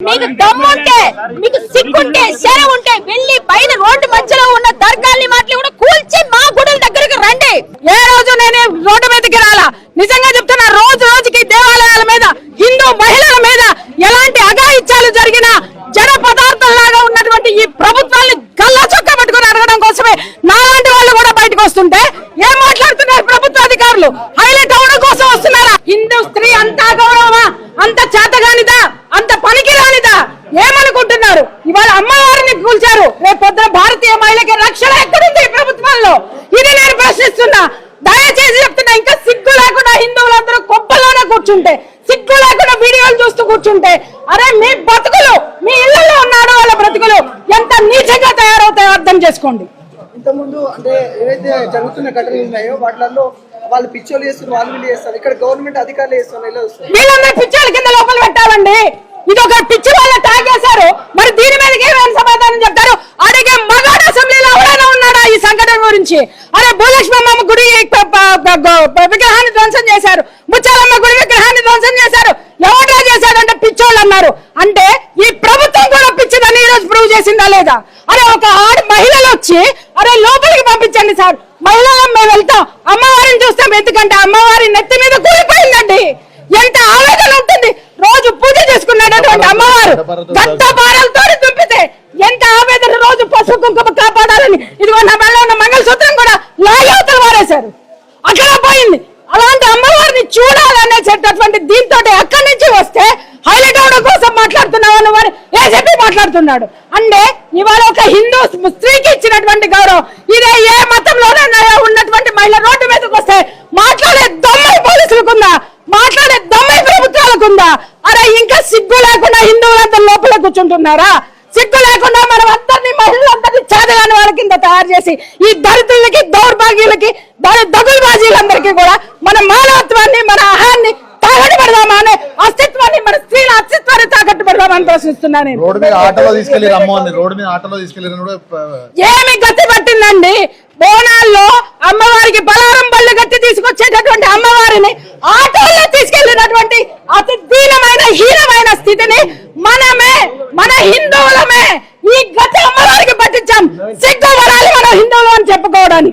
మీకు దమ్ముంటే మీకు సిగ్గుంటే శర ఉంటే వెళ్ళి పైన రోడ్డు మధ్యలో ఉన్న దర్గాల్ని మాటలు కూడా కూల్చి మా గుడుల దగ్గరకు రండి. ఏ రోజు నేను రోడ్డు మీదకి రాలా? నిజంగా చెప్తున్నా రోజు రోజుకి దేవాలయాల మీద హిందూ మహిళల మీద ఎలాంటి అఘాయిత్యాలు జరిగినా జడ పదార్థంలాగా ఉన్నటువంటి ఈ ప్రభుత్వాన్ని గల్లా చొక్క పట్టుకుని అడగడం కోసమే నాలాంటి వాళ్ళు కూడా బయటకు వస్తుంటే ఏం మాట్లాడుతున్నారు ప్రభుత్వ అధికారులు? హైలైట్ అవడం కోసం వస్తున్నారా? హిందూ స్త్రీ అంతా గౌరవమా? అంత చేతగానిదా అంత పనికి రానిదా ఏమనుకుంటున్నారు ఇవాళ అమ్మవారిని కూల్చారు రేపు పొద్దున భారతీయ మహిళకి రక్షణ ఎక్కడుంది ఈ ప్రభుత్వంలో? ఇది నేను ప్రశ్నిస్తున్నా. దయచేసి చెప్తున్నా ఇంకా సిగ్గు లేకుండా హిందువులందరూ కుప్పల్లోనే కూర్చుంటే సిగ్గు లేకుండా వీడియోలు చూస్తూ కూర్చుంటే అరే మీ బతుకులు మీ ఇళ్ళలో ఉన్న ఆడవాళ్ళ బ్రతుకులు ఎంత నీచంగా తయారవుతాయో అర్థం చేసుకోండి. ఇంతకుముందు అంటే ఏవైతే జరుగుతున్న ఘటనలు ఉన్నాయో వాటిలలో వాళ్ళు పిచ్చోలు చేస్తున్నారు వాళ్ళు వీళ్ళు చేస్తారు ఇక్కడ గవర్నమెంట్ అధికారులు చేస్తున్నారు ఇలా వస్తారు వీళ్ళందరూ పిచ్చోళ్ళ కింద లోపల పెట్టాలండి. ఇది ఒక పిచ్చి వాళ్ళ తాగేశారు. మరి దీని మీదకి గురించి. అరే భూలక్ష్మమ్మ గుడి విగ్రహాన్ని ధ్వంసం చేశారు. ముచ్చాలమ్మ గుడి విగ్రహాన్ని ధ్వంసం చేశారు. ఎవడో చేశాడంటే పిచ్చోళ్ళు అన్నారు. అంటే ఈ ప్రభుత్వం కూడా పిచ్చిదని ఈ రోజు ప్రూవ్ చేసిందా లేదా? అరే ఒక ఆడ మహిళలు వచ్చి అరే లోపలికి పంపించండి సార్. మహిళలం మేము వెళ్తాం. అమ్మవారిని చూస్తాం. ఎందుకంటే అమ్మవారి నెత్తి మీద కూలిపోయిందండి. ఎంత ఆవేదన ఉంటుంది. రోజు పూజ చేసుకున్నటువంటి అమ్మవారు. గంట పారలతో దుంపితే ఎంత ఆవేదన రోజు పసుపు కుంకుమ కాపాడాలని ఇదిగో నా సూత్రం కూడా లాగవతలు వారేశారు. అక్కడ పోయింది. అలాంటి అమ్మవారిని చూడాలనేటటువంటి దీంతో అక్కడి నుంచి వస్తే హైలైట్ అవడం కోసం మాట్లాడుతున్నావు అని వారు చెప్పి మాట్లాడుతున్నాడు. అంటే ఇవాళ ఒక హిందూ స్త్రీకి ఇచ్చినటువంటి గౌరవం. ఇదే ఏ మతంలోనే ఉన్నటువంటి మహిళ రోడ్డు మీదకి వస్తే మాట్లాడే దమ్మై పోలీసులకుందా? మాట్లాడే దమ్మై ప్రభుత్వాలకుందా? అరే ఇంకా సిగ్గు లేకుండా హిందువులంతా లోపల కూర్చుంటున్నారా? సిగ్గు లేకుండా చేతగాని వాళ్ళ కింద తయారు చేసి ఈ దళితులకి దౌర్భాగ్యులకి దగులుబాజీలందరికీ కూడా మన మానవత్వాన్ని మన అహాన్ని తాకట్టు పెడదామా అనే అస్తిత్వాన్ని మన స్త్రీల అస్తిత్వాన్ని తాకట్టు పెడదామని ప్రశ్నిస్తున్నాను నేను. రోడ్డు మీద ఆటోలో తీసుకెళ్ళి అమ్మవారిని రోడ్డు మీద ఆటోలో తీసుకెళ్ళి కూడా ప- ఏమి గతి పట్టిందండి? అని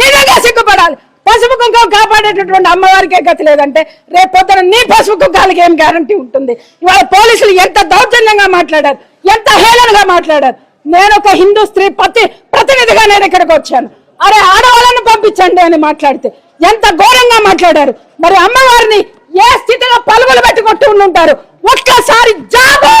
నిజంగా సిగ్గుపడాలి. పసుపు కుంకుమ కాపాడేటటువంటి అమ్మవారికే గతి లేదంటే రేపు పొద్దున నీ పసుపు కుంకాలకి ఏం గ్యారంటీ ఉంటుంది? ఇవాళ పోలీసులు ఎంత దౌర్జన్యంగా మాట్లాడారు ఎంత హేళనగా మాట్లాడారు? నేను ఒక హిందూ స్త్రీ ప్రతి ప్రతినిధిగా నేను ఇక్కడికి వచ్చాను. అరే ఆడవాళ్ళని పంపించండి అని మాట్లాడితే ఎంత ఘోరంగా మాట్లాడారు? మరి అమ్మవారిని ఏ స్థితిలో పలుగులు పెట్టుకుంటూ ఉంటారు ఒక్కసారి జాబో